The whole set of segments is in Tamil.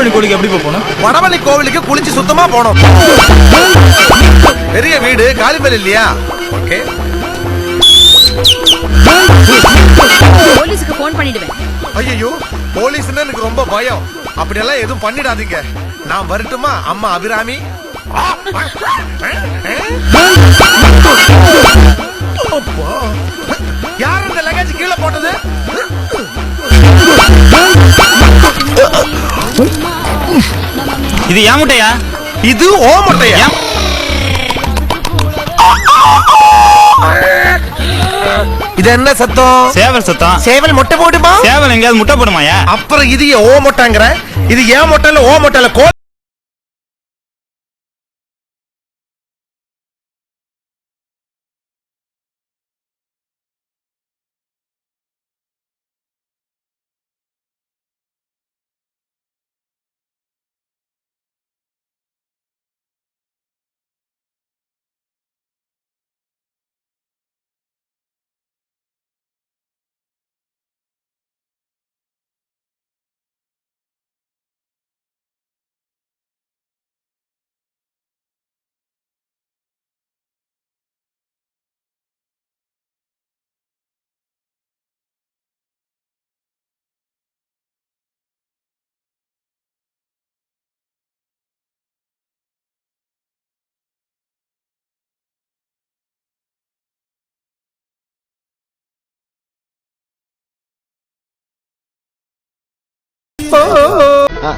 வடபழனி கோயிலுக்கு எப்படி போகணும் வடவள்ளி கோவிலுக்கு குளிச்சு சுத்தமா போனோம். பெரிய வீடு காலிமேல் இல்லையா? ஓகே. போலீஸுக்கு ஃபோன் பண்ணிடுவேன். ஐயோ போலீஸ்னா எனக்கு ரொம்ப பயம். அப்படியெல்லாம் எதுவும் பண்ணிடாதீங்க. நான் வரட்டுமா அம்மா அபிராமி? அப்பா. யார் இந்த லகேஜ் கீழே போட்டது? இது ஏன் முட்டையா? இது ஓ முட்டையா? இது என்ன சத்தம்? சேவல் சத்தம். சேவல் முட்டை போடுமா சேவல் எங்கேயாவது முட்டை போடுமாயா அப்புறம் இது ஓ முட்டைங்கிற? இது ஏன் முட்டை ஓ முட்டை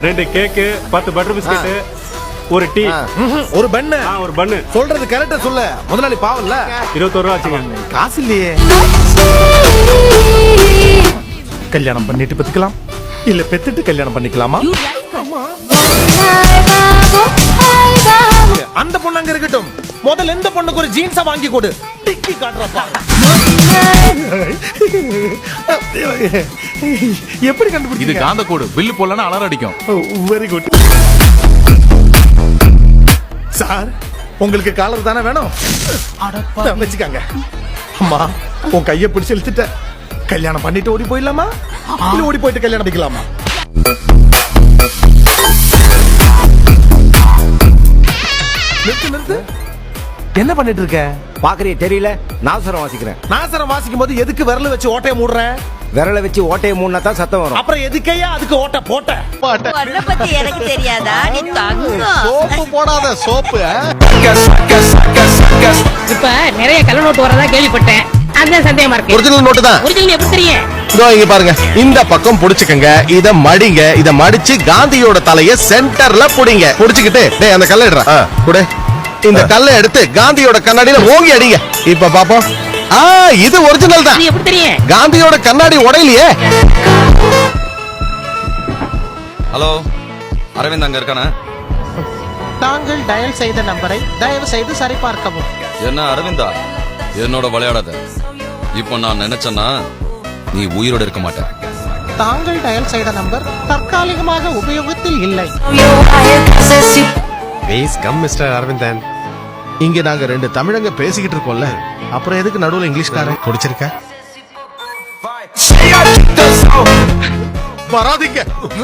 ரெண்டு கேக்கு பத்து பட்டர் பிஸ்கட் ஒரு டீ. ஒரு பண்ணு ஆ, ஒரு பண்ணு சொல்றது கரெக்டா சொல்ல. முதலாளி பாவம்ல. இருபத்தொரு ரூபா காசு இல்லையே. கல்யாணம் பண்ணிட்டு பெத்துக்கலாம். இல்ல பெத்துட்டு கல்யாணம் பண்ணிக்கலாமா? அந்த பொண்ணு அங்க இருக்கட்டும். முதல்ல இந்த பொண்ணுக்கு ஒரு ஜீன்ஸா வாங்கி கொடு. டிக்கி காட்டுறப்பா. எப்படி இது கண்டுபிடிச்சீங்க? காந்த கோடு பில்லு போடலன்னா அலர் அடிக்கும். வெரி குட் சார் உங்களுக்கு காலர் தானே வேணும்? வச்சுக்கங்க. அம்மா உன் கைய பிடிச்சு இழுத்துட்ட கல்யாணம் பண்ணிட்டு ஓடி போயிடலாமா? இல்ல ஓடி போயிட்டு கல்யாணம் பண்ணிக்கலாமா? நிறுத்து நிறுத்து. என்ன பண்ணிட்டு இருக்க? பாக்குறிய தெரியல. நாசரம் வாசிக்கிறேன். நாசரம் வாசிக்கும் போது எதுக்கு விரல வச்சு ஓட்டைய மூடுற? விரலை வச்சு ஓட்டையை மூணா தான் சத்தம் வரும். அப்புறம் எதுக்கையா அதுக்கு ஓட்ட போட்ட? உன்னை பத்தி எனக்கு தெரியாதா? நீ தங்கம். சோப்பு போடாத சோப்பு இப்ப நிறைய கள்ள நோட்டு வரதா கேள்விப்பட்டேன். அதான் சந்தேகமா இருக்கு. ஒரிஜினல் நோட்டு தான். ஒரிஜினல் எப்படி தெரியும்? இதோ இங்க பாருங்க. இந்த பக்கம் புடிச்சுக்கங்க இத மடிங்க இத மடிச்சு காந்தியோட தலைய சென்டர்ல புடிங்க. புடிச்சுக்கிட்டு டேய் அந்த கல்லை எடுறா குடு. இந்த கல்லை எடுத்து காந்தியோட கண்ணாடியில ஓங்கி அடிங்க. இப்ப பாப்போம். இது ஒரிஜினல் தான். இது எப்படி தெரியும்? காந்தியோட கண்ணாடி உடையலையே. ஹலோ அரவிந்த் அங்க இருக்கானே? தாங்கள் டயல் செய்த நம்பரை தயவு செய்து சரிபார்க்கவும். என்ன அரவிந்தா? என்னோட விளையாடாத. இப்போ நான் நினைச்சேன்னா நீ உயிரோட இருக்க மாட்ட. தாங்கள் டயல் செய்த நம்பர் தற்காலிகமாக உபயோகத்தில் இல்லை. ப்ளீஸ் கம் மிஸ்டர் அரவிந்தன் இங்க நாங்க ரெண்டு தமிழங்க பேசிக்கிட்டு இருக்கோம்ல. அப்புறம் எதுக்கு நடுவுல இங்கிலீஷ்காரன்? பிடிச்சிருக்க வராதீங்க.